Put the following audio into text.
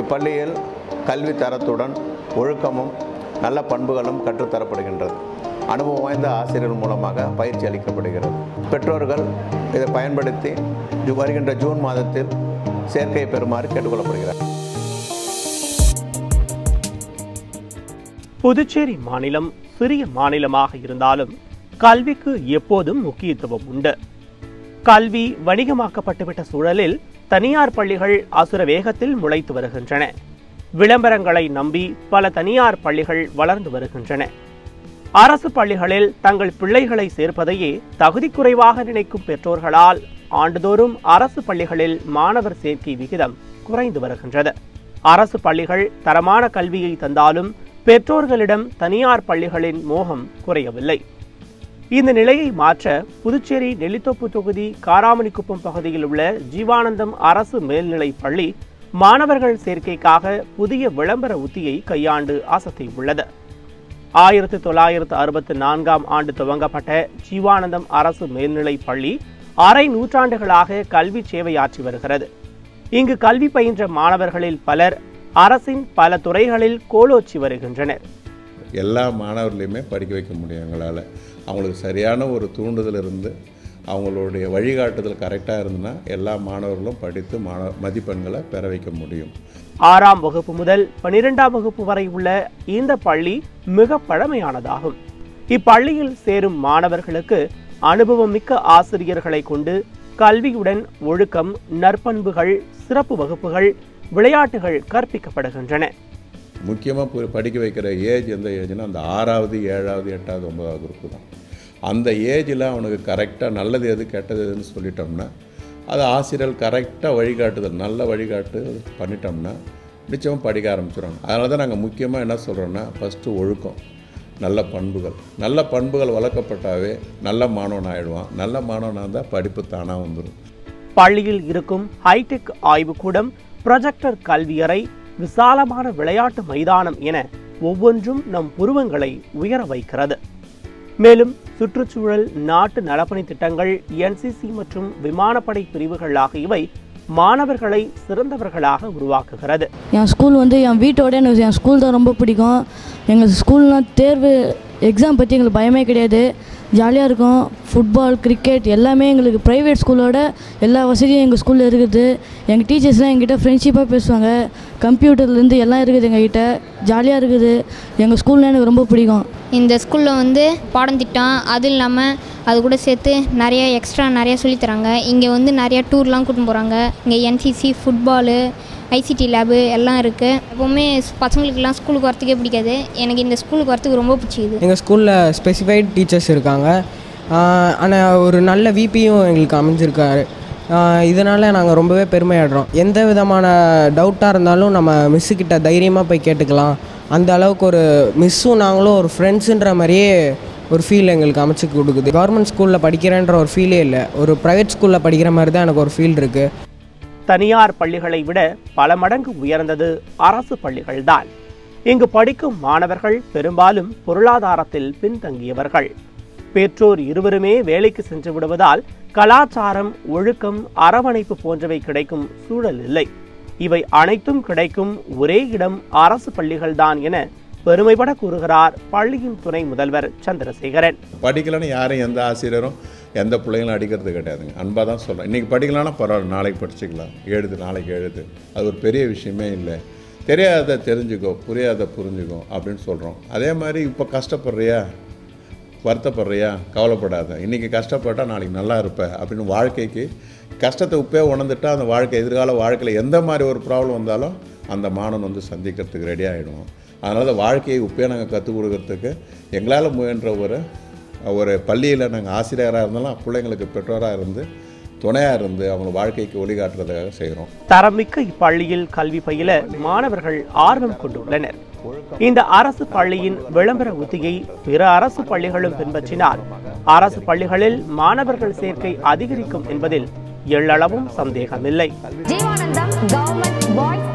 இப்பள்ளியில் கல்வி தரத்துடன் ஒழுக்கமும் நல்ல பண்புகளும் கற்றுத்தரப்படுகின்றது. அனுபவம் வாய்ந்த ஆசிரியர்கள் மூலமாக பயிற்சி அளிக்கப்படுகிறது. பெற்றோர்கள் இதை பயன்படுத்தி வருகின்ற ஜூன் மாதத்தில் சேர்க்கை பெறுமாறு கேட்டுக்கொள்ளப்படுகிறார். புதுச்சேரி மாநிலம் சிறிய மாநிலமாக இருந்தாலும் கல்விக்கு எப்போதும் முக்கியத்துவம் உண்டு. கல்வி வணிகமாக்கப்பட்டுவிட்ட சூழலில் தனியார் பள்ளிகள் அசுர வேகத்தில் முளைத்து வருகின்றன. விளம்பரங்களை நம்பி பல தனியார் பள்ளிகள் வளர்ந்து வருகின்றன. அரசு பள்ளிகளில் தங்கள் பிள்ளைகளை சேர்ப்பதையே தகுதி குறைவாக நினைக்கும் பெற்றோர்களால் ஆண்டுதோறும் அரசு பள்ளிகளில் மாணவர் சேர்க்கை விகிதம் குறைந்து வருகின்றது. அரசு பள்ளிகள் தரமான கல்வியை தந்தாலும் பெற்றோர்களிடம் தனியார் பள்ளிகளின் மோகம் குறையவில்லை. இந்த நிலையை மாற்ற புதுச்சேரி நெல்லித்தோப்பு தொகுதி காராமணிக்குப்பம் பகுதியில் உள்ள ஜீவானந்தம் அரசு மேல்நிலைப் பள்ளி மாணவர்கள் சேர்க்கைக்காக புதிய விளம்பர உத்தியை கையாண்டு அசத்தியுள்ளது ஆயிரத்தி தொள்ளாயிரத்து அறுபத்தி நான்காம் ஆண்டு துவங்கப்பட்ட ஜீவானந்தம் அரசு மேல்நிலைப் பள்ளி அரை நூற்றாண்டுகளாக கல்வி சேவையாற்றி வருகிறது. இங்கு கல்வி பயின்ற மாணவர்களில் பலர் அரசின் பல துறைகளில் கோலோச்சி வருகின்றனர். எல்லா மாணவர்களையுமே படிக்க வைக்க முடியும் எங்களால். அவங்களுக்கு சரியான ஒரு தூண்டுதல் இருந்து அவங்களுடைய வழிகாட்டுதல் கரெக்டாக இருந்ததுன்னா எல்லா மாணவர்களும் படித்து மாணவ மதிப்பெண்களை பெற வைக்க முடியும். ஆறாம் வகுப்பு முதல் பனிரெண்டாம் வகுப்பு வரை உள்ள இந்த பள்ளி மிக பழமையானதாகும். இப்பள்ளியில் சேரும் மாணவர்களுக்கு அனுபவம் மிக்க ஆசிரியர்களை கொண்டு கல்வியுடன் ஒழுக்கம் நற்பண்புகள் சிறப்பு வகுப்புகள் விளையாட்டுகள் கற்பிக்கப்படுகின்றன. முக்கியமாக படிக்க வைக்கிற ஏஜ் எந்த ஏஜ்னா அந்த ஆறாவது ஏழாவது எட்டாவது ஒன்பதாவது குரூப்பு தான். அந்த ஏஜில் அவனுக்கு கரெக்டாக நல்லது எது கெட்டது எதுன்னு சொல்லிட்டோம்னா அது ஆசிரியர் கரெக்டாக வழிகாட்டுதல் நல்ல வழிகாட்டு பண்ணிட்டோம்னா நிச்சயமாக படிக்க ஆரம்பிச்சிடுவாங்க அதனால தான் நாங்கள் முக்கியமாக என்ன சொல்கிறோன்னா ஃபஸ்ட்டு ஒழுக்கம் நல்ல பண்புகள். நல்ல பண்புகள் வளர்க்கப்பட்டாவே நல்ல மாணவன் ஆயிடுவான். நல்ல மாணவனாக இருந்தால் படிப்பு தானாக வந்துடும் பள்ளியில் இருக்கும் ஹைடெக் ஆய்வுக்கூடம் ப்ரொஜெக்டர் கல்வியறை விசாலமான விளையாட்டு மைதானம் என ஒவ்வொன்றும் நம் புருவங்களை உயர வைக்கிறது. மேலும் சுற்றுச்சூழல் நாட்டு நலப்பணி திட்டங்கள் என்சிசி மற்றும் விமானப்படை பிரிவுகள் ஆகியவை மாணவர்களை சிறந்தவர்களாக உருவாக்குகிறது. என் ஸ்கூல் வந்து என் வீட்டோட எனக்கு என் ஸ்கூல் தான் ரொம்ப பிடிக்கும். எங்கள் ஸ்கூல்லாம் தேர்வு எக்ஸாம் பற்றி எங்களுக்கு பயமே கிடையாது. ஜாலியாக இருக்கும். ஃபுட்பால் கிரிக்கெட் எல்லாமே எங்களுக்கு ப்ரைவேட் ஸ்கூலோட எல்லா வசதியும் எங்கள் ஸ்கூலில் இருக்குது. எங்கள் டீச்சர்ஸ்லாம் எங்கிட்ட ஃப்ரெண்ட்ஷிப்பாக பேசுவாங்க. கம்ப்யூட்டர்லேருந்து எல்லாம் இருக்குது எங்ககிட்ட. ஜாலியாக இருக்குது. எங்கள் ஸ்கூல்லாம் எனக்கு ரொம்ப பிடிக்கும். இந்த ஸ்கூலில் வந்து பாடம் திட்டம் அது இல்லாமல் அது கூட சேர்த்து நிறைய எக்ஸ்ட்ரா நிறைய சொல்லித் தராங்க இங்கே வந்து நிறையா டூர்லாம் கூட்டின்னு போகிறாங்க இங்கே என்சிசி ஃபுட்பாலு ஐசிடி லேபு எல்லாம் இருக்குது எப்போவுமே பசங்களுக்கெல்லாம் ஸ்கூலுக்கு வரத்துக்கே பிடிக்காது. எனக்கு இந்த ஸ்கூலுக்கு வரத்துக்கு ரொம்ப பிடிச்சிது. எங்கள் ஸ்கூலில் ஸ்பெசிஃபைட் டீச்சர்ஸ் இருக்காங்க. ஆனால் ஒரு நல்ல விபியும் எங்களுக்கு அமைஞ்சிருக்காரு. இதனால் நாங்கள் ரொம்பவே பெருமையாடுறோம். எந்த விதமான டவுட்டாக இருந்தாலும் நம்ம மிஸ்ஸுக்கிட்ட தைரியமாக போய் கேட்டுக்கலாம். அந்த அளவுக்கு ஒரு மிஸ்ஸும் நாங்களும் ஒரு ஃப்ரெண்ட்ஸுன்ற மாதிரியே ஒரு ஃபீல் எங்களுக்கு அமைச்சு கொடுக்குது. கவர்மெண்ட் ஸ்கூலில் படிக்கிறேன்ற ஒரு ஃபீலே இல்லை. ஒரு ப்ரைவேட் ஸ்கூலில் படிக்கிற மாதிரி தான் எனக்கு ஒரு ஃபீல் இருக்குது தனியார் பள்ளிகளை விட பல மடங்கு உயர்ந்தது அரசு பள்ளிகள் தான் இங்கு படிக்கும் மாணவர்கள் பெரும்பாலும் பொருளாதாரத்தில் பின்தங்கியவர்கள். பெற்றோர் இருவருமே வேலைக்கு சென்று விடுவதால் கலாச்சாரம் ஒழுக்கம் அரவணைப்பு போன்றவை கிடைக்கும் சூழல் இல்லை. இவை அனைத்தும் கிடைக்கும் ஒரே இடம் அரசு பள்ளிகள்தான் என பெருமைப்பட கூறுகிறார் பள்ளியின் துணை முதல்வர் சந்திரசேகரன். படிக்கலைன்னு யாரும் எந்த ஆசிரியரும் எந்த பிள்ளைங்களும் அடிக்கிறது கிடையாதுங்க. அன்பாக தான் சொல்கிறேன் இன்றைக்கி படிக்கலாம்னா பரவாயில்ல நாளைக்கு படிச்சுக்கலாம். எழுது நாளைக்கு எழுது. அது ஒரு பெரிய விஷயமே இல்லை. தெரியாத தெரிஞ்சுக்கோ புரியாத புரிஞ்சுக்கோ அப்படின்னு சொல்கிறோம் அதே மாதிரி இப்போ கஷ்டப்படுறியா? வருத்தப்படுறியா? கவலைப்படாத. இன்றைக்கி கஷ்டப்பட்டால் நாளைக்கு நல்லா இருப்ப அப்படின்னு வாழ்க்கைக்கு கஷ்டத்தை உப்பே உணர்ந்துட்டா அந்த வாழ்க்கை எதிர்கால வாழ்க்கையில் எந்த மாதிரி ஒரு ப்ராப்ளம் வந்தாலும் அந்த மாணவன் வந்து சந்திக்கிறதுக்கு ரெடி ஆகிடுவோம் அதனால் வாழ்க்கையை உப்பே நாங்கள் கற்றுக் கொடுக்கறதுக்கு எங்களால் முயன்ற ஒரு ஒரு பள்ளியில் நாங்கள் ஆசிரியராக இருந்தாலும் பிள்ளைங்களுக்கு பெற்றோராக இருந்து துணையாக இருந்து அவங்க வாழ்க்கைக்கு ஒளிகாட்டுறதுக்காக செய்கிறோம் தரமிக்க இப்பள்ளியில் கல்வி பயில மாணவர்கள் ஆர்வம் கொண்டுள்ளனர். இந்த அரசு பள்ளியின் விளம்பர உத்தியை பிற அரசு பள்ளிகளும் பின்பற்றினால் அரசு பள்ளிகளில் மாணவர்கள் சேர்க்கை அதிகரிக்கும் என்பதில் எள்ளளவும் சந்தேகமில்லை. Jeevanandam government boys